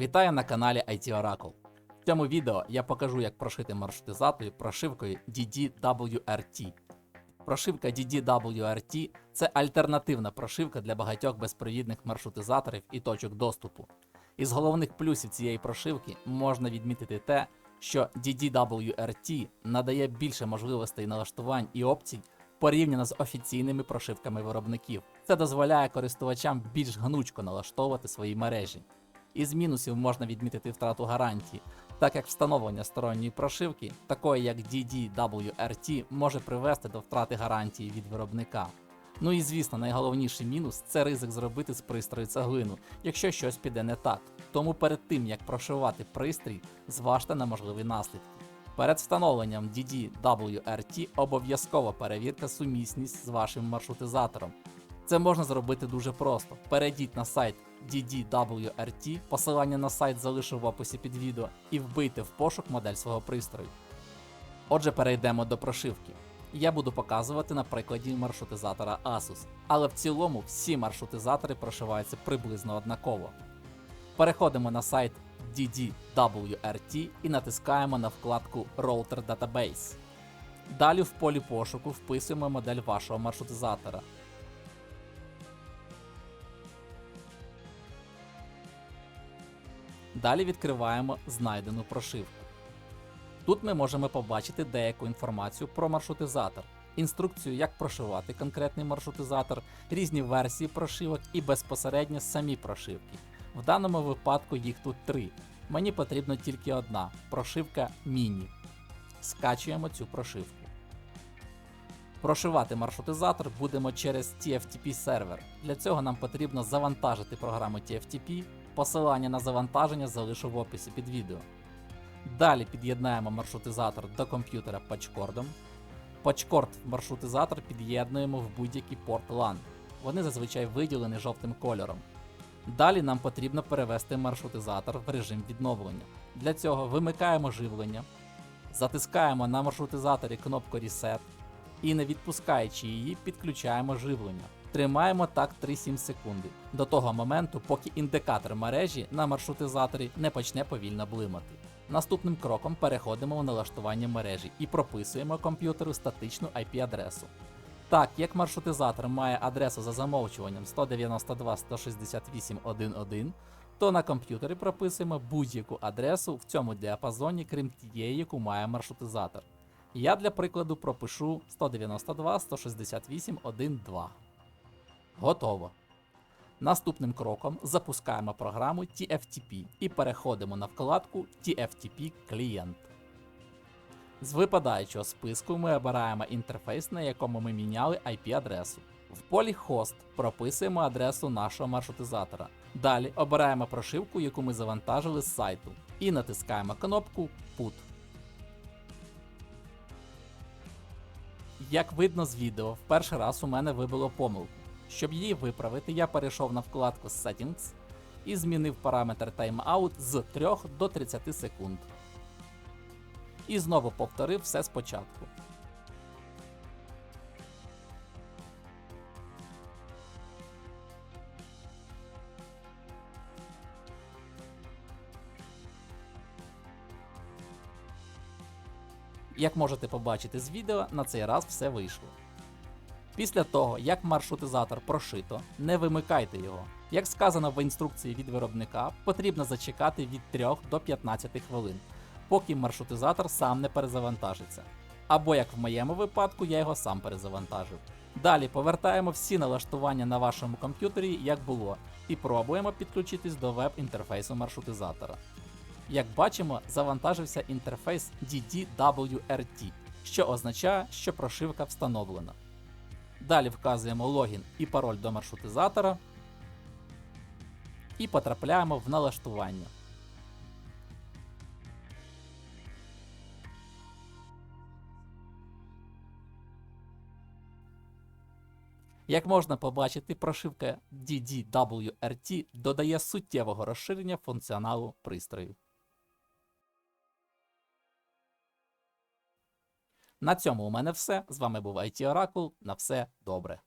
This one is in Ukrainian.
Вітаю на каналі IT Oracle. В цьому відео я покажу, як прошити маршрутизатор прошивкою DDWRT. Прошивка DDWRT це альтернативна прошивка для багатьох безпровідних маршрутизаторів і точок доступу. Із головних плюсів цієї прошивки можна відмітити те, що DDWRT надає більше можливостей налаштувань і опцій порівняно з офіційними прошивками виробників. Це дозволяє користувачам більш гнучко налаштовувати свої мережі. Із мінусів можна відмітити втрату гарантії, так як встановлення сторонньої прошивки, такої як DDWRT, може привести до втрати гарантії від виробника. Ну і звісно, найголовніший мінус це ризик зробити з пристрою цеглину, якщо щось піде не так. Тому перед тим як прошивати пристрій, зважте на можливі наслідки. Перед встановленням DDWRT обов'язково перевірте сумісність з вашим маршрутизатором. Це можна зробити дуже просто. Перейдіть на сайт DDWRT, посилання на сайт залишу в описі під відео, і вбийте в пошук модель свого пристрою. Отже, перейдемо до прошивки. Я буду показувати на прикладі маршрутизатора Asus, але в цілому всі маршрутизатори прошиваються приблизно однаково. Переходимо на сайт DDWRT і натискаємо на вкладку Router Database. Далі в полі пошуку вписуємо модель вашого маршрутизатора. Далі відкриваємо знайдену прошивку. Тут ми можемо побачити деяку інформацію про маршрутизатор, інструкцію, як прошивати конкретний маршрутизатор, різні версії прошивок і безпосередньо самі прошивки. В даному випадку їх тут три. Мені потрібна тільки одна прошивка Міні. Скачуємо цю прошивку. Прошивати маршрутизатор будемо через TFTP сервер. Для цього нам потрібно завантажити програму TFTP. Посилання на завантаження залишу в описі під відео. Далі під'єднаємо маршрутизатор до комп'ютера патчкордом. Патчкорд в маршрутизатор під'єднуємо в будь-який порт LAN. Вони зазвичай виділені жовтим кольором. Далі нам потрібно перевести маршрутизатор в режим відновлення. Для цього вимикаємо живлення, затискаємо на маршрутизаторі кнопку Reset і, не відпускаючи її, підключаємо живлення. Тримаємо так 3-7 секунди до того моменту, поки індикатор мережі на маршрутизаторі не почне повільно блимати. Наступним кроком переходимо в налаштування мережі і прописуємо комп'ютеру статичну IP-адресу. Так, як маршрутизатор має адресу за замовчуванням 192.168.1.1, то на комп'ютері прописуємо будь-яку адресу в цьому діапазоні, крім тієї, яку має маршрутизатор. Я для прикладу пропишу 192.168.1.2. Готово. Наступним кроком запускаємо програму TFTP і переходимо на вкладку TFTP Client. З випадаючого списку ми обираємо інтерфейс, на якому ми міняли IP-адресу. В полі Host прописуємо адресу нашого маршрутизатора. Далі обираємо прошивку, яку ми завантажили з сайту, і натискаємо кнопку Put. Як видно з відео, в перший раз у мене вибило помилку. Щоб її виправити, я перейшов на вкладку Settings і змінив параметр Timeout з 3 до 30 секунд. І знову повторив все спочатку. Як можете побачити з відео, на цей раз все вийшло. Після того, як маршрутизатор прошито, не вимикайте його. Як сказано в інструкції від виробника, потрібно зачекати від 3 до 15 хвилин, поки маршрутизатор сам не перезавантажиться. Або як в моєму випадку, я його сам перезавантажив. Далі повертаємо всі налаштування на вашому комп'ютері, як було, і пробуємо підключитись до веб-інтерфейсу маршрутизатора. Як бачимо, завантажився інтерфейс DDWRT, що означає, що прошивка встановлена. Далі вказуємо логін і пароль до маршрутизатора і потрапляємо в налаштування. Як можна побачити, прошивка DDWRT додає суттєвого розширення функціоналу пристрою. На цьому у мене все. З вами був IT Оракул. На все добре.